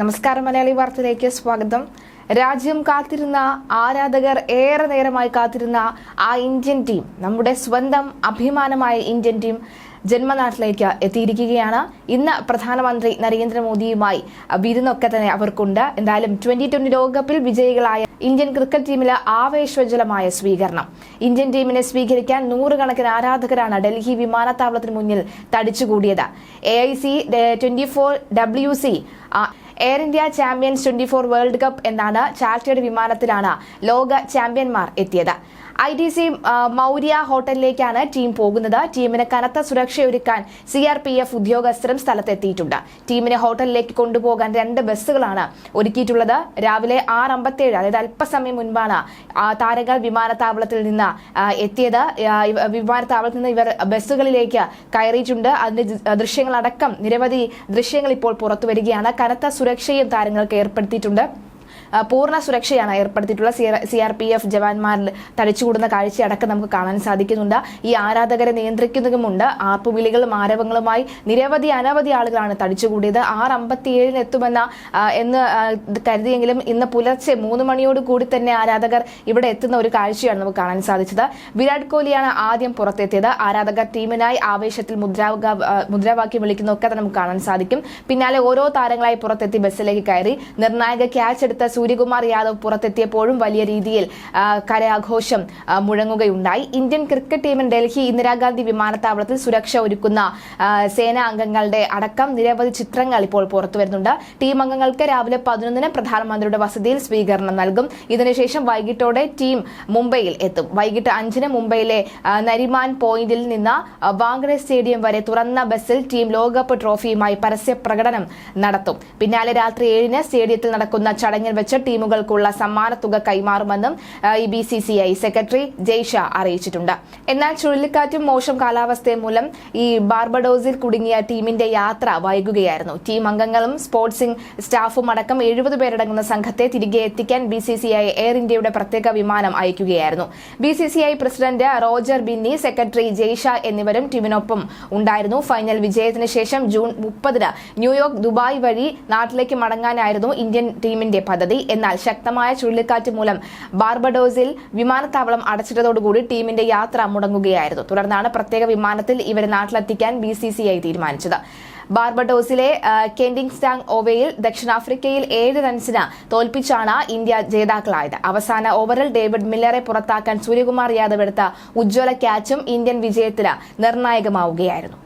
നമസ്കാരം മലയാളി വാർത്തയിലേക്ക് സ്വാഗതം. രാജ്യം കാത്തിരുന്ന ആരാധകർ ഏറെ നേരമായി കാത്തിരുന്ന ആ ഇന്ത്യൻ ടീം നമ്മുടെ സ്വന്തം അഭിമാനമായ ഇന്ത്യൻ ടീം ജന്മനാട്ടിലേക്ക് എത്തിയിരിക്കുകയാണ്. ഇന്ന് പ്രധാനമന്ത്രി നരേന്ദ്രമോദിയുമായി വിരുന്നൊക്കെ തന്നെ അവർക്കുണ്ട്. എന്തായാലും ട്വന്റി ട്വന്റി ലോകകപ്പിൽ വിജയികളായ ഇന്ത്യൻ ക്രിക്കറ്റ് ടീമിലെ ആവേശോജ്വലമായ സ്വീകരണം. ഇന്ത്യൻ ടീമിനെ സ്വീകരിക്കാൻ നൂറുകണക്കിന് ആരാധകരാണ് ഡൽഹി വിമാനത്താവളത്തിന് മുന്നിൽ തടിച്ചുകൂടിയത്. A I C twenty four W C Air India champions twenty four World Cup എന്നാണ് ചാർട്ടേഡ് വിമാനത്തിലാണ് ലോക ചാമ്പ്യന്മാർ എത്തിയത്. ഐ ടി സി മൗര്യ ഹോട്ടലിലേക്കാണ് ടീം പോകുന്നത്. ടീമിന് കനത്ത സുരക്ഷയൊരുക്കാൻ സി ആർ പി എഫ് ഉദ്യോഗസ്ഥരും സ്ഥലത്തെത്തിയിട്ടുണ്ട്. ടീമിനെ ഹോട്ടലിലേക്ക് കൊണ്ടുപോകാൻ രണ്ട് ബസ്സുകളാണ് ഒരുക്കിയിട്ടുള്ളത്. രാവിലെ ആറ് അമ്പത്തേഴ് അതായത് അല്പസമയം മുൻപാണ് താരങ്ങൾ വിമാനത്താവളത്തിൽ നിന്ന് എത്തിയത്. വിമാനത്താവളത്തിൽ നിന്ന് ഇവർ ബസ്സുകളിലേക്ക് കയറിയിട്ടുണ്ട്. അതിന്റെ ദൃശ്യങ്ങളടക്കം നിരവധി ദൃശ്യങ്ങൾ ഇപ്പോൾ പുറത്തു വരികയാണ്. കനത്ത സുരക്ഷയും താരങ്ങൾക്ക് ഏർപ്പെടുത്തിയിട്ടുണ്ട്. പൂർണ സുരക്ഷയാണ് ഏർപ്പെടുത്തിയിട്ടുള്ള സി ആർ പി എഫ് ജവാന്മാരിൽ തടിച്ചുകൂടുന്ന കാഴ്ചയടക്കം നമുക്ക് കാണാൻ സാധിക്കുന്നുണ്ട്. ഈ ആരാധകരെ നിയന്ത്രിക്കുന്നതുമുണ്ട്. ആർപ്പുവിളികളും ആരവങ്ങളുമായി നിരവധി അനവധി ആളുകളാണ് തടിച്ചുകൂടിയത്. ആറ് അമ്പത്തിയേഴിന് എത്തുമെന്ന ആ, എന്ന് കരുതിയെങ്കിലും ഇന്ന് പുലർച്ചെ മൂന്ന് മണിയോട് കൂടി തന്നെ ആരാധകർ ഇവിടെ എത്തുന്ന ഒരു കാഴ്ചയാണ് നമുക്ക് കാണാൻ സാധിച്ചത്. വിരാട് കോഹ്ലിയാണ് ആദ്യം പുറത്തെത്തിയത്. ആരാധകർ ടീമിനായി ആവേശത്തിൽ മുദ്രാവാക ആ, മുദ്രാവാക്യം വിളിക്കുന്നതൊക്കെ നമുക്ക് കാണാൻ സാധിക്കും. പിന്നാലെ ഓരോ താരങ്ങളായി പുറത്തെത്തി ബസ്സിലേക്ക് കയറി. നിർണായക ക്യാച്ച് എടുത്ത സൂര്യകുമാർ യാദവ് പുറത്തെത്തിയപ്പോഴും വലിയ രീതിയിൽ കരയാഘോഷം മുഴങ്ങുകയുണ്ടായി. ഇന്ത്യൻ ക്രിക്കറ്റ് ടീമിന് ഡൽഹി ഇന്ദിരാഗാന്ധി വിമാനത്താവളത്തിൽ സുരക്ഷ ഒരുക്കുന്ന സേനാ അംഗങ്ങളുടെ അടക്കം നിരവധി ചിത്രങ്ങൾ ഇപ്പോൾ പുറത്തു വരുന്നുണ്ട് ടീം അംഗങ്ങൾക്ക് രാവിലെ പതിനൊന്നിന് പ്രധാനമന്ത്രിയുടെ വസതിയിൽ സ്വീകരണം നൽകും. ഇതിനുശേഷം വൈകിട്ടോടെ ടീം മുംബൈയിൽ എത്തും. വൈകിട്ട് അഞ്ചിന് മുംബൈയിലെ നരിമാൻ പോയിന്റിൽ നിന്ന് വാങ്കഡെ സ്റ്റേഡിയം വരെ തുറന്ന ബസ്സിൽ ടീം ലോകകപ്പ് ട്രോഫിയുമായി പരസ്യ പ്രകടനം നടത്തും. പിന്നാലെ രാത്രി ഏഴിന് സ്റ്റേഡിയത്തിൽ നടക്കുന്ന ചടങ്ങിൽ വെച്ച് ടീമുകൾക്കുള്ള സമ്മാനത്തുക കൈമാറുമെന്നും E B C C I secretary Jay Shah അറിയിച്ചിട്ടുണ്ട്. എന്നാൽ ചുഴലിക്കാറ്റും മോശം കാലാവസ്ഥയും മൂലം ഈ ബാർബഡോസിൽ കുടുങ്ങിയ ടീമിന്റെ യാത്ര വൈകുകയായിരുന്നു. ടീം അംഗങ്ങളും സ്പോർട്സിംഗ് സ്റ്റാഫും അടക്കം എഴുപത് പേരടങ്ങുന്ന സംഘത്തെ തിരികെ എത്തിക്കാൻ B C C I air ഇന്ത്യയുടെ പ്രത്യേക വിമാനം അയക്കുകയായിരുന്നു. B C C I president Roger Binny secretary Jay Shah എന്നിവരും ടീമിനൊപ്പം ഉണ്ടായിരുന്നു. ഫൈനൽ വിജയത്തിന് ശേഷം ജൂൺ മുപ്പതിന് ന്യൂയോർക്ക് ദുബായ് വഴി നാട്ടിലേക്ക് മടങ്ങാനായിരുന്നു ഇന്ത്യൻ ടീമിന്റെ പദ്ധതി. എന്നാൽ ശക്തമായ ചുഴലിക്കാറ്റ് മൂലം ബാർബഡോസിൽ വിമാനത്താവളം അടച്ചിട്ടതോടുകൂടി ടീമിന്റെ യാത്ര മുടങ്ങുകയായിരുന്നു. തുടർന്നാണ് പ്രത്യേക വിമാനത്തിൽ ഇവരെ നാട്ടിലെത്തിക്കാൻ ബി സി സി ഐ തീരുമാനിച്ചത്. ബാർബഡോസിലെ കെൻഡിങ്സ്റ്റാങ് ഓവയിൽ ദക്ഷിണാഫ്രിക്കയിൽ ഏഴ് റൺസിന് തോൽപ്പിച്ചാണ് ഇന്ത്യ ജേതാക്കളായത്. അവസാന ഓവറിൽ ഡേവിഡ് മില്ലറെ പുറത്താക്കാൻ സൂര്യകുമാർ യാദവ് എടുത്ത ഉജ്ജ്വല ക്യാച്ചും ഇന്ത്യൻ വിജയത്തിന് നിർണായകമാവുകയായിരുന്നു.